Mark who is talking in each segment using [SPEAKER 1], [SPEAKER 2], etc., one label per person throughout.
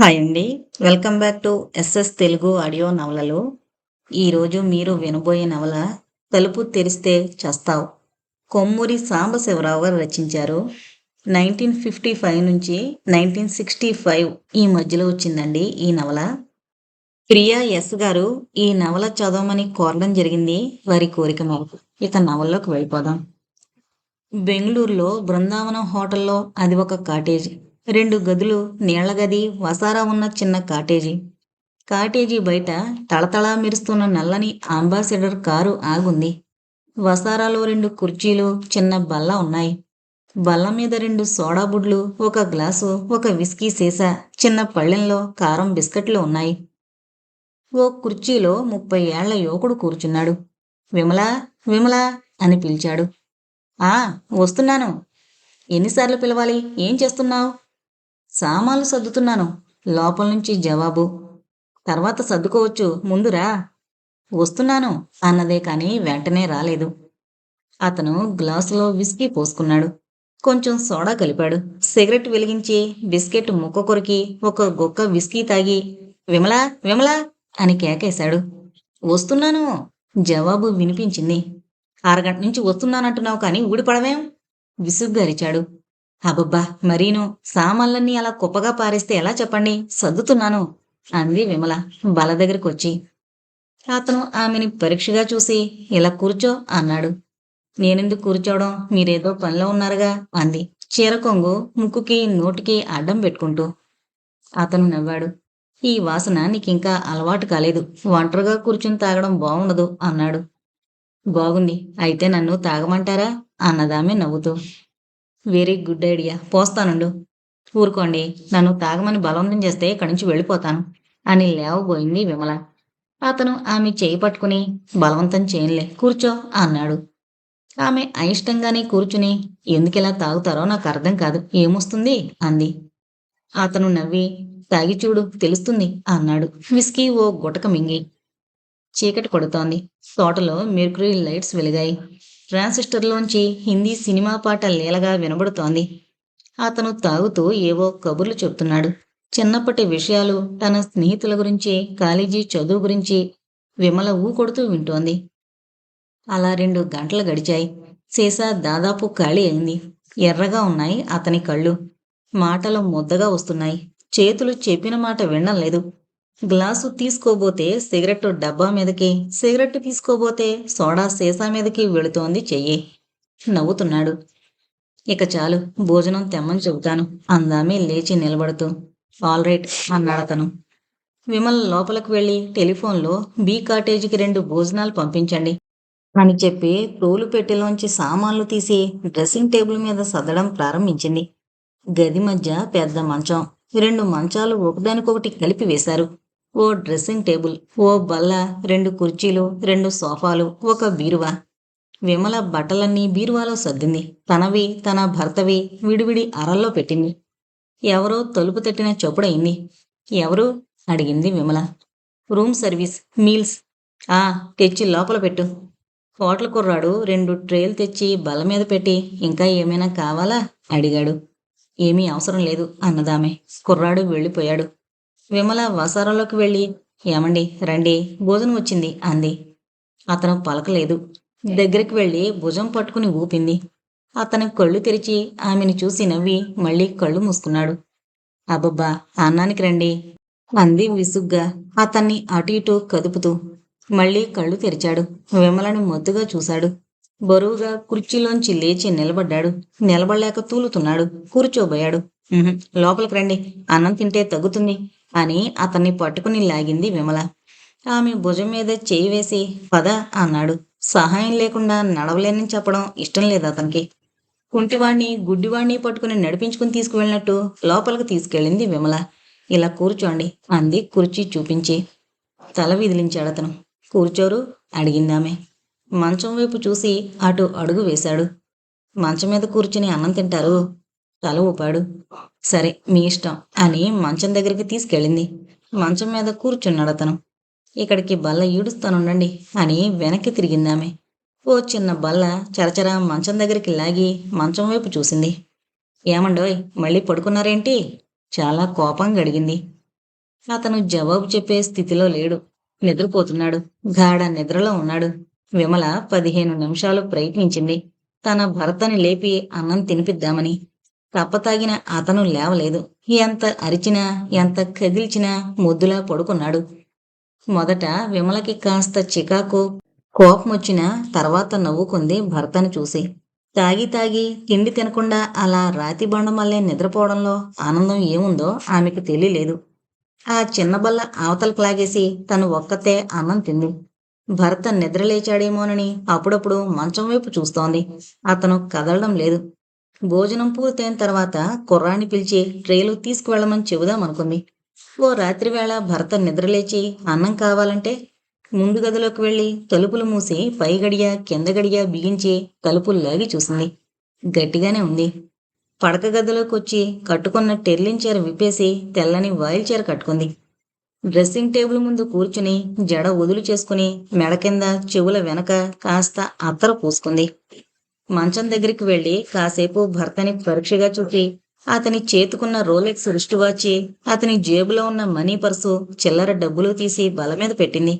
[SPEAKER 1] Hi అండి. Welcome back to SS Telugu audio నవలలు. ఈరోజు మీరు వినబోయే నవల తలుపు తెరిస్తే చస్తావు. కొమ్మూరి సాంబశివరావు గారు రచించారు. నైన్టీన్ ఫిఫ్టీ ఫైవ్ నుంచి నైన్టీన్ సిక్స్టీ ఫైవ్ ఈ మధ్యలో వచ్చిందండి ఈ నవల. ప్రియా ఎస్ గారు ఈ నవల చదవమని కోరడం జరిగింది వారి కోరిక మేరకు. ఇక నవల్లోకి వెళ్ళిపోదాం. బెంగళూరులో బృందావనం హోటల్లో అది ఒక కాటేజ్. రెండు గదులు నీళ్ళ గది వసారా ఉన్న చిన్న కాటేజీ. కాటేజీ బయట తళతళా మెరుస్తున్న నల్లని అంబాసిడర్ కారు ఆగుంది. వసారాలో రెండు కుర్చీలు చిన్న బల్ల ఉన్నాయి. బల్ల మీద రెండు సోడా బుడ్లు ఒక గ్లాసు ఒక విస్కీ సీసా చిన్న పళ్ళెంలో కారం బిస్కెట్లు ఉన్నాయి. ఓ కుర్చీలో ముప్పై ఏళ్ళ యువకుడు కూర్చున్నాడు. విమలా విమలా అని పిలిచాడు. ఆ వస్తున్నాను. ఎన్నిసార్లు పిలవాలి? ఏం చేస్తున్నావు? సామాన్లు సర్దుతున్నాను. లోపల నుంచి జవాబు. తర్వాత సర్దుకోవచ్చు. ముందురా. వస్తున్నాను అన్నదే కానీ వెంటనే రాలేదు. అతను గ్లాసులో విస్కీ పోసుకున్నాడు. కొంచెం సోడా కలిపాడు. సిగరెట్ వెలిగించి బిస్కెట్ ముక్క కొరికి ఒక గుక్క విస్కీ తాగి విమలా విమలా అని కేకేశాడు. వస్తున్నాను జవాబు వినిపించింది. అరగంట నుంచి వస్తున్నానంటున్నావు కానీ ఊడిపడవేం? విసుగ్గరిచాడు అబ్బబ్బా మరీను. సామాన్లన్నీ అలా కుప్పగా పారేస్తే ఎలా చెప్పండి? సర్దుతున్నాను అంది విమల బల దగ్గరికి వచ్చి అతను ఆమెని పరీక్షగా చూసి ఇలా కూర్చో అన్నాడు. నేనెందుకు కూర్చోవడం? మీరేదో పనిలో ఉన్నారుగా అంది. చీర కొంగు ముక్కుకి నోటికి అడ్డం పెట్టుకుంటూ. అతను నవ్వాడు. ఈ వాసన నీకింకా అలవాటు కాలేదు. ఒంటరిగా కూర్చుని తాగడం బాగుండదు అన్నాడు. బాగుంది. అయితే నన్ను తాగమంటారా? అన్నదామె నవ్వుతూ. Very good idea. పోస్తానుండు. ఊరుకోండి. నన్ను తాగమని బలవంతం చేస్తే ఇక్కడి నుంచి వెళ్ళిపోతాను. అని లేవబోయింది విమల. అతను ఆమె చేయి పట్టుకుని బలవంతం చేయనులే కూర్చో అన్నాడు. ఆమె అయిష్టంగానే కూర్చుని ఎందుకిలా తాగుతారో నాకు అర్థం కాదు. ఏమొస్తుంది? అంది. అతను నవ్వి తాగి చూడు తెలుస్తుంది అన్నాడు. విస్కీ ఓ గుటక మింగి. చీకటి కొడుతోంది. తోటలో మెర్క్యూరీ లైట్స్ వెలిగాయి. ట్రాన్సిస్టర్లోంచి హిందీ సినిమా పాట లీలగా వినబడుతోంది. అతను తాగుతూ ఏవో కబుర్లు చెప్తున్నాడు. చిన్నప్పటి విషయాలు తన స్నేహితుల గురించి కాలేజీ చదువు గురించి విమల ఊ కొడుతూ వింటోంది. అలా రెండు గంటలు గడిచాయి. సీసా దాదాపు ఖాళీ అయింది. ఎర్రగా ఉన్నాయి అతని కళ్ళు. మాటలు ముద్దగా వస్తున్నాయి. చేతులు చెప్పిన మాట వినడం లేదు. గ్లాసు తీసుకోబోతే సిగరెట్ డబ్బా మీదకి సిగరెట్ తీసుకోబోతే సోడా సీసా మీదకి వెళుతోంది చెయ్యి. నవ్వుతున్నాడు. ఇక చాలు భోజనం తెమ్మని చెబుతాను. అందామే లేచి నిలబడుతూ ఆల్ రైట్ అన్నాడు అతను. విమల్ లోపలికి వెళ్ళి టెలిఫోన్లో బీ కాటేజీకి రెండు భోజనాలు పంపించండి అని చెప్పి తోలు పెట్టెలోంచి సామాన్లు తీసి డ్రెస్సింగ్ టేబుల్ మీద సర్దడం ప్రారంభించింది. గది మధ్య పెద్ద మంచం రెండు మంచాలు ఒకదానికొకటి కలిపి వేశారు. ఓ డ్రెస్సింగ్ టేబుల్ ఓ బల్ల రెండు కుర్చీలు రెండు సోఫాలు ఒక బీరువా. విమల బట్టలన్నీ బీరువాలో సర్దింది. తనవి తన భర్తవి విడివిడి అరల్లో పెట్టింది. ఎవరో తలుపు తట్టిన చొప్పుడయింది ఎవరు? అడిగింది విమల. Room service meals. ఆ తెచ్చి లోపల పెట్టు. హోటల్ కుర్రాడు రెండు ట్రేలు తెచ్చి బల్ల మీద పెట్టి ఇంకా ఏమైనా కావాలా? అడిగాడు. ఏమీ అవసరం లేదు అన్నదామె. కుర్రాడు వెళ్ళిపోయాడు. విమల వసారంలోకి వెళ్ళి ఏమండి రండి భోజనం వచ్చింది అంది. అతను పలకలేదు. దగ్గరికి వెళ్ళి భుజం పట్టుకుని ఊపింది. అతను కళ్ళు తెరిచి ఆమెను చూసి నవ్వి మళ్ళీ కళ్ళు మూసుకున్నాడు. అబ్బబ్బా అన్నానికి రండి అంది విసుగ్గా. అతన్ని అటు ఇటు కదుపుతూ మళ్ళీ కళ్ళు తెరిచాడు. విమలని మొద్దుగా చూశాడు. బరువుగా కుర్చీలోంచి లేచి నిలబడ్డాడు. నిలబడలేక తూలుతున్నాడు. కూర్చోబోయాడు. లోపలికి రండి. అన్నం తింటే తగ్గుతుంది. అని అతన్ని పట్టుకుని లాగింది విమల. ఆమె భుజం మీద చేయి వేసి పద అన్నాడు. సహాయం లేకుండా నడవలేనని చెప్పడం ఇష్టం లేదు అతనికి. కుంటివాణ్ణి గుడ్డివాణ్ణి పట్టుకుని నడిపించుకుని తీసుకువెళ్ళినట్టు లోపలికి తీసుకెళ్ళింది విమల. ఇలా కూర్చోండి అంది కుర్చీ చూపించి. తల విదిలించాడు అతను. కూర్చోరు అడిగిందామె మంచం వైపు చూసి అటు అడుగు వేశాడు. మంచం మీద కూర్చుని అన్నం తింటారు? తల ఊపాడు. సరే మీ ఇష్టం అని మంచం దగ్గరికి తీసుకెళ్ళింది. మంచం మీద కూర్చున్నాడు అతను. ఇక్కడికి బల్ల ఈడుస్తానుండండి అని వెనక్కి తిరిగిందామె ఓ చిన్న బల్ల చరచర మంచం దగ్గరికి లాగి మంచం వైపు చూసింది. ఏమండోయ్ మళ్ళీ పడుకున్నారేంటి? చాలా కోపంగా అడిగింది. అతను జవాబు చెప్పే స్థితిలో లేడు. నిద్రపోతున్నాడు. గాఢ నిద్రలో ఉన్నాడు. విమల పదిహేను నిమిషాలు ప్రయత్నించింది. తన భర్తని లేపి అన్నం తినిపిద్దామని. తప్పతాగిన అతను లేవలేదు. ఎంత అరిచినా ఎంత కదిల్చినా ముద్దులా పడుకున్నాడు. మొదట విమలకి కాస్త చికాకు కోపం వచ్చిన తర్వాత నవ్వుకుంది భర్తను చూసి. తాగి తాగి తిండి తినకుండా అలా రాతి బండమల్లే నిద్రపోవడంలో ఆనందం ఏముందో ఆమెకు తెలియలేదు. ఆ చిన్న బల్ల అవతలకు లాగేసి తను ఒక్కతే అన్నం తింది. భర్త నిద్రలేచాడేమోనని అప్పుడప్పుడు మంచం వైపు చూస్తోంది. అతను కదలడం లేదు. భోజనం పూర్తయిన తర్వాత కుర్రాన్ని పిలిచి ట్రేలు తీసుకువెళ్ళమని చెబుదామనుకుంది ఓ రాత్రివేళ భర్త నిద్రలేచి అన్నం కావాలంటే ముందు గదిలోకి వెళ్ళి తలుపులు మూసి పై గడియ కింద గడియ బిగించి తలుపులు లాగి చూసింది. గట్టిగానే ఉంది. పడక గదిలోకి వచ్చి కట్టుకున్న టెర్లిన్ చీర విప్పేసి తెల్లని వాయిల్ చీర కట్టుకుంది. డ్రెస్సింగ్ టేబుల్ ముందు కూర్చుని జడ వదులు చేసుకుని మెడ కింద చెవుల వెనక కాస్త అత్తర పూసుకుంది. మంచం దగ్గరికి వెళ్ళి కాసేపు భర్తని పరీక్షగా చూసి అతని చేతుకున్న రోలెక్స్ రిస్ట్ వాచి అతని జేబులో ఉన్న మనీ పర్సు చిల్లర డబ్బులు తీసి బల మీద పెట్టింది.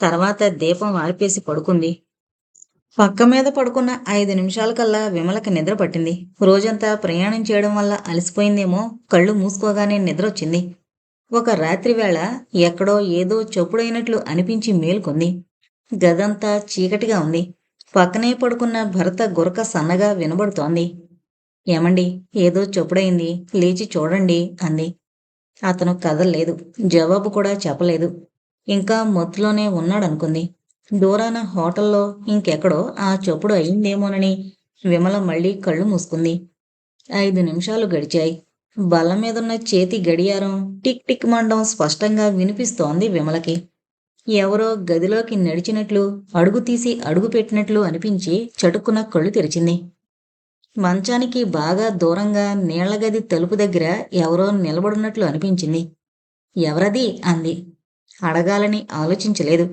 [SPEAKER 1] తర్వాత దీపం ఆర్పేసి పడుకుంది. పక్క మీద పడుకున్న ఐదు నిమిషాల కల్లా విమలకి నిద్ర పట్టింది. రోజంతా ప్రయాణం చేయడం వల్ల అలసిపోయిందేమో కళ్ళు మూసుకోగానే నిద్ర వచ్చింది ఒక రాత్రి వేళ ఎక్కడో ఏదో చెప్పుడైనట్లు అనిపించి మేల్కొంది. గదంతా చీకటిగా ఉంది. పక్కనే పడుకున్న భర్త గురక సన్నగా వినబడుతోంది. ఏమండి? ఏదో చెప్పుడైంది లేచి చూడండి అంది. అతను కదలలేదు. జవాబు కూడా చెప్పలేదు. ఇంకా మొత్తులోనే ఉన్నాడనుకుంది. దూరాన హోటల్లో ఇంకెక్కడో ఆ చప్పుడు అయిందేమోనని విమల మళ్ళీ కళ్ళు మూసుకుంది. ఐదు నిమిషాలు గడిచాయి. బల్ల మీదున్న చేతి గడియారం టిక్ టిక్ మండం స్పష్టంగా వినిపిస్తోంది విమలకి. ఎవరో గదిలోకి నడిచినట్లు అడుగు తీసి అడుగు పెట్టినట్లు అనిపించి చటుక్కున కళ్ళు తెరిచింది. మంచానికి బాగా దూరంగా నీళ్ళగది తలుపు దగ్గర ఎవరో నిలబడున్నట్లు అనిపించింది. ఎవరది? అంది. అడగాలని ఆలోచించలేదు.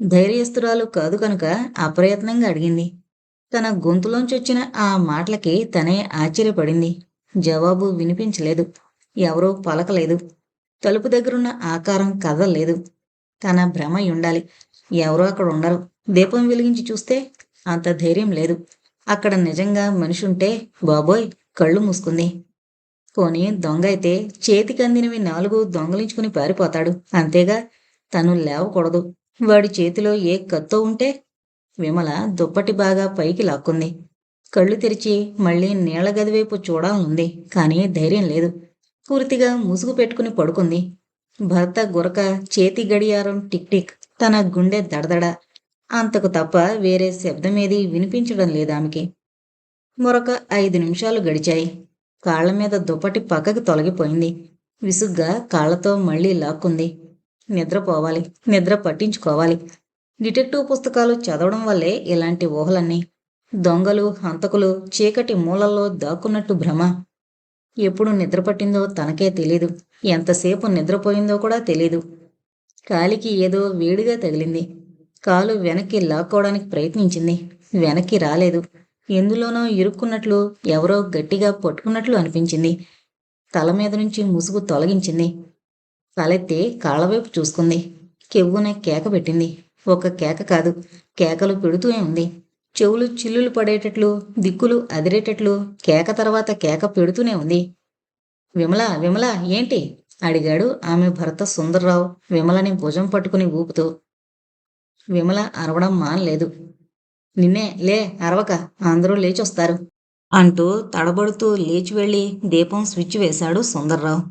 [SPEAKER 1] ధైర్యస్తురాలు కాదు కనుక అప్రయత్నంగా అడిగింది. తన గొంతులోంచొచ్చిన ఆ మాటలకి తనే ఆశ్చర్యపడింది. జవాబు వినిపించలేదు. ఎవరో పలకలేదు. తలుపు దగ్గరున్న ఆకారం కదలలేదు. తన భ్రమ ఉండాలి ఎవరో అక్కడ ఉండరు. దీపం వెలిగించి చూస్తే అంత ధైర్యం లేదు. అక్కడ నిజంగా మనిషి ఉంటే బాబోయ్ కళ్ళు మూసుకుంది. పోనీ దొంగ అయితే చేతికి అందినవి నాలుగు దొంగలించుకుని పారిపోతాడు. అంతేగా తను లేవకూడదు. వాడి చేతిలో ఏ కత్తో ఉంటే విమల దుప్పటి బాగా పైకి లాక్కుంది. కళ్ళు తెరిచి మళ్ళీ నీళ్ళ గదివైపు చూడాలనుంది కానీ ధైర్యం లేదు. పూర్తిగా ముసుగు పెట్టుకుని పడుకుంది. భర్త గురక చేతి గడియారం టిక్ టిక్ తన గుండె దడదడ. అంతకు తప్ప వేరే శబ్దమేది వినిపించడం లేదామెకి. మరొక ఐదు నిమిషాలు గడిచాయి. కాళ్ళ మీద దుప్పటి పక్కకి తొలగిపోయింది. విసుగ్గా కాళ్ళతో మళ్ళీ లాక్కుంది. నిద్రపోవాలి నిద్ర పట్టించుకోవాలి. డిటెక్టివ్ పుస్తకాలు చదవడం వల్లే ఇలాంటి ఊహలన్నీ. దొంగలు హంతకులు చీకటి మూలల్లో దాక్కున్నట్టు భ్రమ. ఎప్పుడు నిద్ర పట్టిందో తనకే తెలీదు. ఎంతసేపు నిద్రపోయిందో కూడా తెలీదు. కాలికి ఏదో వేడిగా తగిలింది. కాలు వెనక్కి లాక్కోవడానికి ప్రయత్నించింది. వెనక్కి రాలేదు. ఎందులోనో ఇరుక్కున్నట్లు ఎవరో గట్టిగా పట్టుకున్నట్లు అనిపించింది. తల మీద నుంచి ముసుగు తొలగించింది. తలెత్తి కాళ్ళవైపు చూసుకుంది. కెవ్వున కేక పెట్టింది. ఒక కేక కాదు కేకలు పెడుతూనే ఉంది. చెవులు చిల్లులు పడేటట్లు దిక్కులు అదిరేటట్లు కేక తర్వాత కేక పెడుతూనే ఉంది. విమల విమల ఏంటి? అడిగాడు ఆమె భర్త సుందర్రావు విమలని భుజం పట్టుకుని ఊపుతూ. విమల అరవడం మానలేదు. నిన్నే లే అరవక అందరూ లేచొస్తారు అంటూ తడబడుతూ లేచి వెళ్ళి దీపం స్విచ్ వేశాడు సుందర్రావు.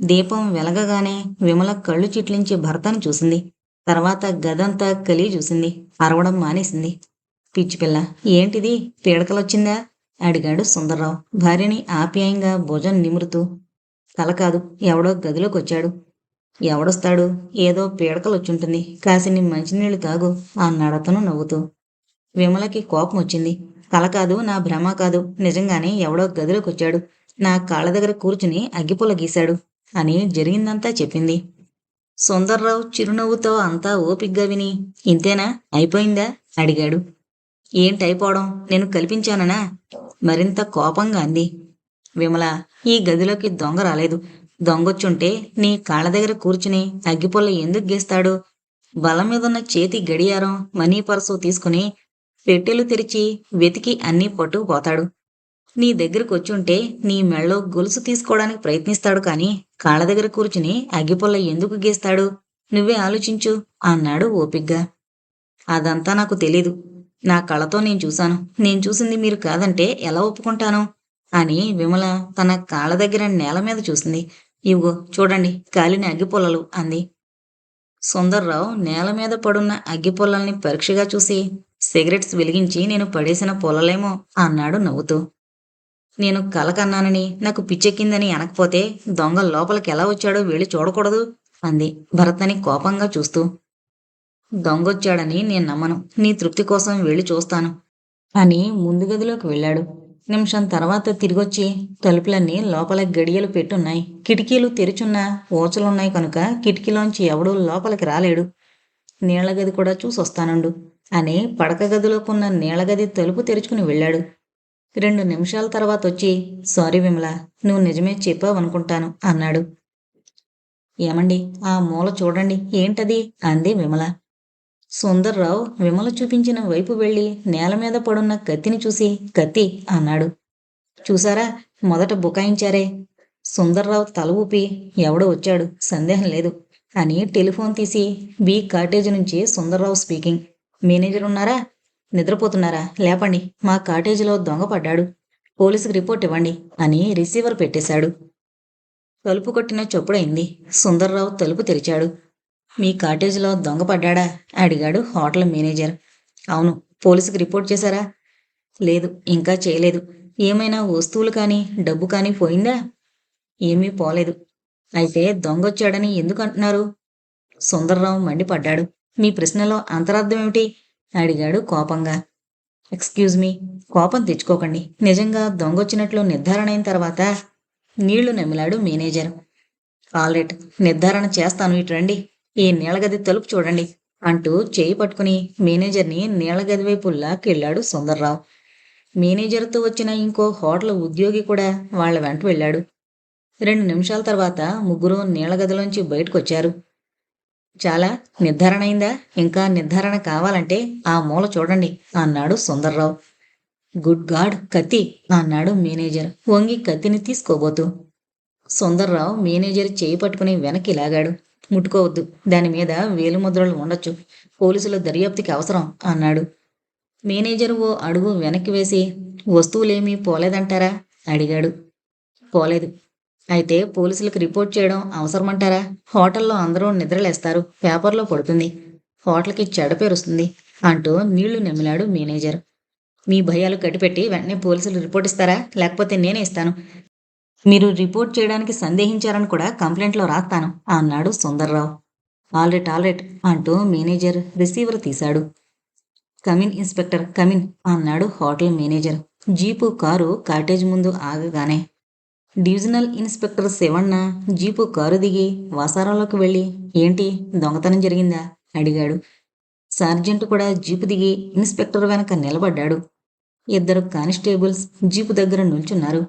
[SPEAKER 1] దీపం వెలగగానే విమల కళ్ళు చిట్లించి భర్తను చూసింది. తర్వాత గదంతా కలి చూసింది. అరవడం మానేసింది. పిచ్చిపిల్ల ఏంటిది? పీడకలొచ్చిందా? అడిగాడు సుందర్రావు. భార్యని ఆప్యాయంగా భుజం నిమురుతూ. తల కాదు ఎవడో గదిలోకి వచ్చాడు ఎవడొస్తాడు? ఏదో పీడకలొచ్చుంటుంది. కాసిని మంచినీళ్ళు తాగు అన్నాడతను నవ్వుతూ. విమలకి కోపం వచ్చింది. తల కాదు నా భ్రమ కాదు. నిజంగానే ఎవడో గదిలోకి వచ్చాడు నా కాళ్ళ దగ్గర కూర్చుని అగ్గిపుల్ల గీశాడు అని జరిగిందంతా చెప్పింది. సుందర్రావు చిరునవ్వుతో అంతా ఓపిగ్గా విని ఇంతేనా? అయిపోయిందా? అడిగాడు. ఏంటి అయిపోవడం నేను కల్పించాననా? మరింత కోపంగా అంది. విమల ఈ గదిలోకి దొంగ రాలేదు. దొంగొచ్చుంటే నీ కాళ్ళ దగ్గర కూర్చుని అగ్గిపుల్ల ఎందుకు గీస్తాడు? బలం మీదున్న చేతి గడియారం మనీ పర్సు తీసుకుని పెట్టెలు తెరిచి వెతికి అన్నీ పట్టుకుపోతాడు. నీ దగ్గరకు వచ్చుంటే నీ మెళ్ళో గొలుసు తీసుకోవడానికి ప్రయత్నిస్తాడు కాని కాళ్ళ దగ్గర కూర్చుని అగ్గిపుల్ల ఎందుకు గీస్తాడు? నువ్వే ఆలోచించు అన్నాడు ఓపిగ్గా. అదంతా నాకు తెలీదు. నా కళ్ళతో నేను చూశాను. నేను చూసింది మీరు కాదంటే ఎలా ఒప్పుకుంటాను? అని విమల తన కాళ్ళ దగ్గర నేల మీద చూసింది. ఇవిగో చూడండి కాలిన అగ్గిపుల్లలు అంది. సుందర్రావు నేల మీద పడున్న అగ్గిపొల్లల్ని పరీక్షగా చూసి సిగరెట్స్ వెలిగించి నేను పడేసిన పొలలేమో అన్నాడు నవ్వుతూ. నేను కల కన్నానని నాకు పిచ్చెక్కిందని అనకపోతే దొంగ లోపలికి ఎలా వచ్చాడో వెళ్ళి చూడకూడదు అంది భరత్ని కోపంగా చూస్తూ. దొంగొచ్చాడని నేను నమ్మను. నీ తృప్తి కోసం వెళ్ళి చూస్తాను. అని ముందు గదిలోకి వెళ్ళాడు. నిమిషం తర్వాత తిరిగొచ్చి తలుపులన్నీ లోపల గడియలు పెట్టున్నాయి. కిటికీలు తెరిచున్న ఊచలున్నాయి కనుక కిటికీలోంచి ఎవడూ లోపలికి రాలేడు. నీళ్ళగది కూడా చూసొస్తానుండు అని పడక గదిలోకున్న నీళ్ళ గది తలుపు తెరుచుకుని వెళ్ళాడు. రెండు నిమిషాల తర్వాత వచ్చి సారీ విమల నువ్వు నిజమే చెప్పావనుకుంటాను అన్నాడు. ఏమండి ఆ మూల చూడండి ఏంటది? అంది విమల. సుందర్రావు విమల చూపించిన వైపు వెళ్ళి నేల మీద పడున్న కత్తిని చూసి కత్తి అన్నాడు. చూసారా? మొదట బుకాయించారే. సుందర్రావు తల ఊపి ఎవడో వచ్చాడు సందేహం లేదు అని టెలిఫోన్ తీసి బి కాటేజ్ నుంచి సుందర్రావు స్పీకింగ్. మేనేజర్ ఉన్నారా? నిద్రపోతున్నారా? లేపండి మా కాటేజీలో దొంగ పడ్డాడు. పోలీసుకు రిపోర్ట్ ఇవ్వండి అని రిసీవర్ పెట్టేశాడు. తలుపు కొట్టిన చొప్పుడైంది. సుందర్రావు తలుపు తెరిచాడు. మీ కాటేజీలో దొంగ పడ్డాడా? అడిగాడు హోటల్ మేనేజర్. అవును పోలీసుకు రిపోర్ట్ చేశారా? లేదు ఇంకా చేయలేదు. ఏమైనా వస్తువులు కానీ డబ్బు కానీ పోయిందా? ఏమీ పోలేదు. అయితే దొంగొచ్చాడని ఎందుకు అంటున్నారు? సుందర్రావు మండిపడ్డాడు. మీ ప్రశ్నలో అంతరార్థం ఏమిటి? అడిగాడు కోపంగా. ఎక్స్క్యూజ్ మీ కోపం తెచ్చుకోకండి. నిజంగా దొంగొచ్చినట్లు నిర్ధారణ అయిన తర్వాత నీళ్ళు నమిలాడు మేనేజర్. ఆల్రెట్ నిర్ధారణ చేస్తాను ఇటు రండి. ఈ నీళ్ళగది తలుపు చూడండి అంటూ చేయి పట్టుకుని మేనేజర్ని నీళ్ళగది వైపు లాక్కెళ్ళాడు సుందర్రావు. మేనేజర్తో వచ్చిన ఇంకో హోటల్ ఉద్యోగి కూడా వాళ్ళ వెంట వెళ్ళాడు. రెండు నిమిషాల తర్వాత ముగ్గురు నీళ్ళగదిలోంచి బయటకొచ్చారు. చాలా నిర్ధారణ అయిందా? ఇంకా నిర్ధారణ కావాలంటే ఆ మూల చూడండి అన్నాడు సుందర్రావు. గుడ్ గాడ్ కత్తి అన్నాడు మేనేజర్. వంగి కత్తిని తీసుకోబోతూ. సుందర్రావు మేనేజర్ చేయి పట్టుకుని వెనక్కి లాగాడు. ముట్టుకోవద్దు. దాని మీద వేలుముద్రలు ఉండొచ్చు. పోలీసుల దర్యాప్తుకి అవసరం అన్నాడు. మేనేజర్ ఓ అడుగు వెనక్కి వేసి వస్తువులేమీ పోలేదంటారా? అడిగాడు. పోలేదు. అయితే పోలీసులకు రిపోర్ట్ చేయడం అవసరమంటారా? హోటల్లో అందరూ నిద్రలేస్తారు. పేపర్లో పడుతుంది. హోటల్కి చెడ పేరుస్తుంది అంటూ నీళ్ళు నిమిలాడు మేనేజర్. మీ భయాలు కట్టిపెట్టి వెంటనే పోలీసులు రిపోర్ట్ ఇస్తారా? లేకపోతే నేనే ఇస్తాను. మీరు రిపోర్ట్ చేయడానికి సందేహించారని కూడా కంప్లైంట్లో రాస్తాను అన్నాడు సుందర్రావు. ఆల్రెట్ ఆల్రెట్ అంటూ మేనేజర్ రిసీవర్ తీశాడు. Come in inspector come in అన్నాడు hotel manager. Jeep car cottage ముందు ఆగగానే. Divisional inspector Shivanna jeep car దిగి వాసారంలోకి వెళ్ళి ఏంటి దొంగతనం జరిగిందా? అడిగాడు. సార్జెంట్ కూడా జీపు దిగి ఇన్స్పెక్టర్ వెనక నిలబడ్డాడు. ఇద్దరు కానిస్టేబుల్స్ జీపు దగ్గర నిల్చున్నారు.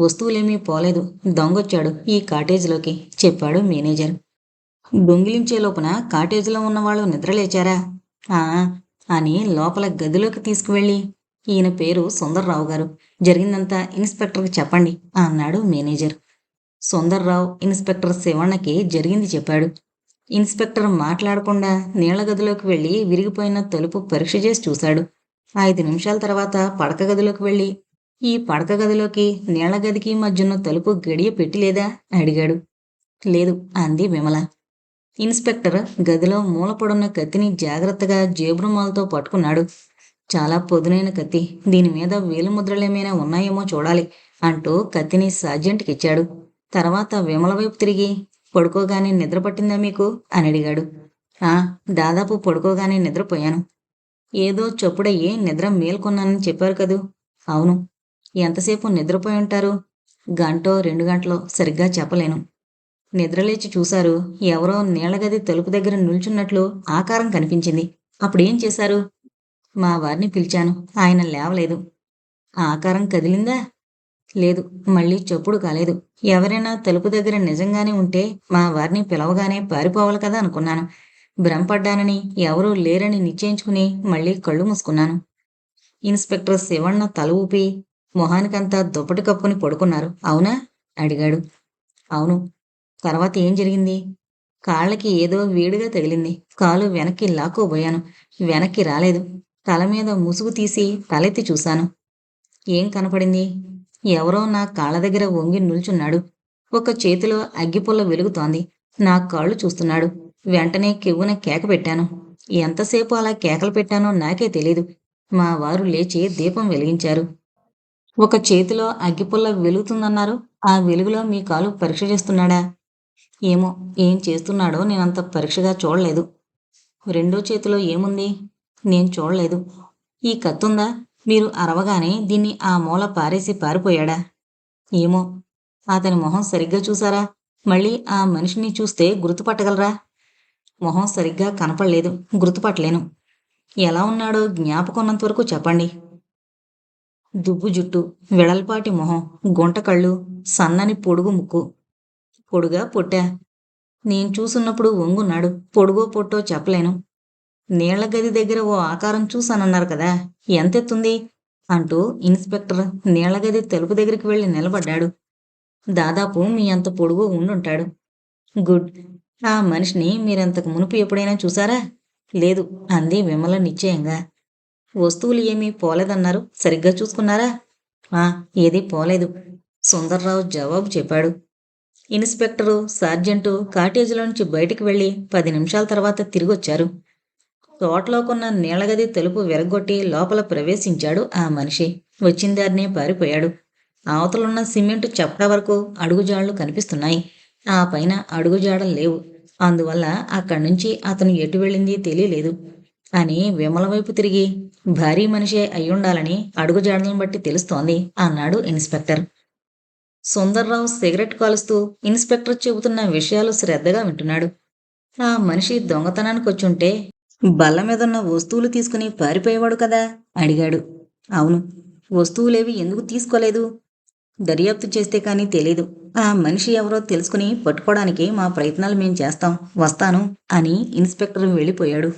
[SPEAKER 1] వస్తువులేమీ పోలేదు. దొంగొచ్చాడు ఈ కాటేజీలోకి చెప్పాడు మేనేజర్. దొంగిలించే లోపల కాటేజీలో ఉన్నవాళ్ళు నిద్రలేచారా? ఆ అని లోపల గదిలోకి తీసుకువెళ్ళి ఈయన పేరు సుందర్రావు గారు. జరిగిందంతా ఇన్స్పెక్టర్కి చెప్పండి అన్నాడు మేనేజర్. సుందర్రావు ఇన్స్పెక్టర్ శివణకి జరిగింది చెప్పాడు. ఇన్స్పెక్టర్ మాట్లాడకుండా నీళ్ళ గదిలోకి వెళ్ళి విరిగిపోయిన తలుపు పరీక్ష చేసి చూశాడు. ఐదు నిమిషాల తర్వాత పడక గదిలోకి వెళ్ళి ఈ పడక గదిలోకి నీళ్ళ గదికి మధ్యన తలుపు గడియ పెట్టిలేదా? అడిగాడు. లేదు అంది విమల. ఇన్స్పెక్టర్ గదిలో మూలపడున్న కత్తిని జాగ్రత్తగా జేబురుమాలతో పట్టుకున్నాడు. చాలా పొదునైన కత్తి. దీని మీద వేలుముద్రలేమైనా ఉన్నాయేమో చూడాలి అంటూ కత్తిని సార్జెంట్కి ఇచ్చాడు. తర్వాత విమల వైపు తిరిగి పడుకోగానే నిద్ర పట్టిందా మీకు? అని అడిగాడు. ఆ దాదాపు పడుకోగానే నిద్రపోయాను. ఏదో చప్పుడయ్యి నిద్ర మేల్కొన్నానని చెప్పారు కదూ. అవును ఎంతసేపు నిద్రపోయి ఉంటారు? గంటో రెండు గంటలో సరిగ్గా చెప్పలేను. నిద్రలేచి చూశారు ఎవరో నీళ్ళగది తలుపు దగ్గర నిల్చున్నట్లు ఆకారం కనిపించింది. అప్పుడేం చేశారు? మా వారిని పిలిచాను. ఆయన లేవలేదు. ఆకారం కదిలిందా? లేదు. మళ్ళీ చప్పుడు కాలేదు. ఎవరైనా తలుపు దగ్గర నిజంగానే ఉంటే మా వారిని పిలవగానే పారిపోవాలి కదా అనుకున్నాను. భ్రమపడ్డానని ఎవరూ లేరని నిశ్చయించుకుని మళ్ళీ కళ్ళు మూసుకున్నాను. ఇన్స్పెక్టర్ శివణ్ణ తల ఊపి మొహానికంతా దుప్పటి కప్పుకుని పడుకున్నారు. అవునా? అడిగాడు. అవును. తర్వాత ఏం జరిగింది? కాళ్ళకి ఏదో వేడిగా తగిలింది. కాలు వెనక్కి లాక్కోబోయాను. వెనక్కి రాలేదు. తల మీద ముసుగు తీసి తలెత్తి చూశాను. ఏం కనపడింది? ఎవరో నా కాళ్ళ దగ్గర వంగి నిల్చున్నాడు. ఒక చేతిలో అగ్గిపుల్ల వెలుగుతోంది. నా కాళ్ళు చూస్తున్నాడు. వెంటనే కెవ్వున కేక పెట్టాను. ఎంతసేపు అలా కేకలు పెట్టానో నాకే తెలీదు. మా వారు లేచి దీపం వెలిగించారు. ఒక చేతిలో అగ్గిపుల్ల వెలుగుతుందన్నారు. ఆ వెలుగులో మీ కాలు పరీక్ష చేస్తున్నాడా? ఏమో ఏం చేస్తున్నాడో నేనంత పరీక్షగా చూడలేదు. రెండో చేతిలో ఏముంది? నేను చూడలేదు. ఈ కత్తుందా? మీరు అరవగానే దీన్ని ఆ మూల పారేసి పారిపోయాడా? ఏమో అతని మొహం సరిగ్గా చూసారా మళ్ళీ ఆ మనిషిని చూస్తే గుర్తుపట్టగలరా? మొహం సరిగ్గా కనపడలేదు గుర్తుపట్టలేను. ఎలా ఉన్నాడో జ్ఞాపకం వరకు చెప్పండి. దుబ్బు జుట్టు వెడల్పాటి మొహం గుంట కళ్ళు సన్నని పొడుగు ముక్కు. పొడుగా పొట్టా. నేను చూసున్నప్పుడు వంగున్నాడు పొడుగో పొట్టో చెప్పలేను. నీళ్ళ గది దగ్గర ఓ ఆకారం చూసానన్నారు కదా ఎంతెత్తుంది? అంటూ ఇన్స్పెక్టర్ నీళ్ళ గది తలుపు దగ్గరికి వెళ్ళి నిలబడ్డాడు. దాదాపు మీ అంత పొడుగు ఉండుంటాడు. గుడ్. ఆ మనిషిని మీరంతకు మునుపు ఎప్పుడైనా చూసారా? లేదు అంది విమల నిశ్చయంగా. వస్తువులు ఏమీ పోలేదన్నారు. సరిగ్గా చూసుకున్నారా? ఆ ఏదీ పోలేదు. సుందర్రావు జవాబు చెప్పాడు. ఇన్స్పెక్టరు సార్జెంటు కాటేజీలో నుంచి బయటికి వెళ్ళి పది నిమిషాల తర్వాత తిరిగొచ్చారు. తోటలోకున్న నీళ్ళగది తలుపు విరగొట్టి లోపల ప్రవేశించాడు ఆ మనిషి. వచ్చిన దారినే పారిపోయాడు. అవతలున్న సిమెంట్ చప్ట వరకు అడుగుజాడలు కనిపిస్తున్నాయి. ఆ పైన అడుగుజాడలు లేవు. అందువల్ల అక్కడి నుంచి అతను ఎటు వెళ్ళింది తెలియలేదు. అని విమల వైపు తిరిగి భారీ మనిషే అయ్యుండాలని అడుగుజాడలను బట్టి తెలుస్తోంది అన్నాడు ఇన్స్పెక్టర్. సుందర్రావు సిగరెట్ కాలుస్తూ ఇన్స్పెక్టర్ చెబుతున్న విషయాలు శ్రద్ధగా వింటున్నాడు. ఆ మనిషి దొంగతనానికి వచ్చుంటే బల్ల మీదున్న వస్తువులు తీసుకుని పారిపోయేవాడు కదా? అడిగాడు. అవును వస్తువులేవి ఎందుకు తీసుకోలేదు? దర్యాప్తు చేస్తే కానీ తెలీదు. ఆ మనిషి ఎవరో తెలుసుకుని పట్టుకోవడానికి మా ప్రయత్నాలు మేం చేస్తాం వస్తాను అని ఇన్స్పెక్టర్ వెళ్ళిపోయాడు.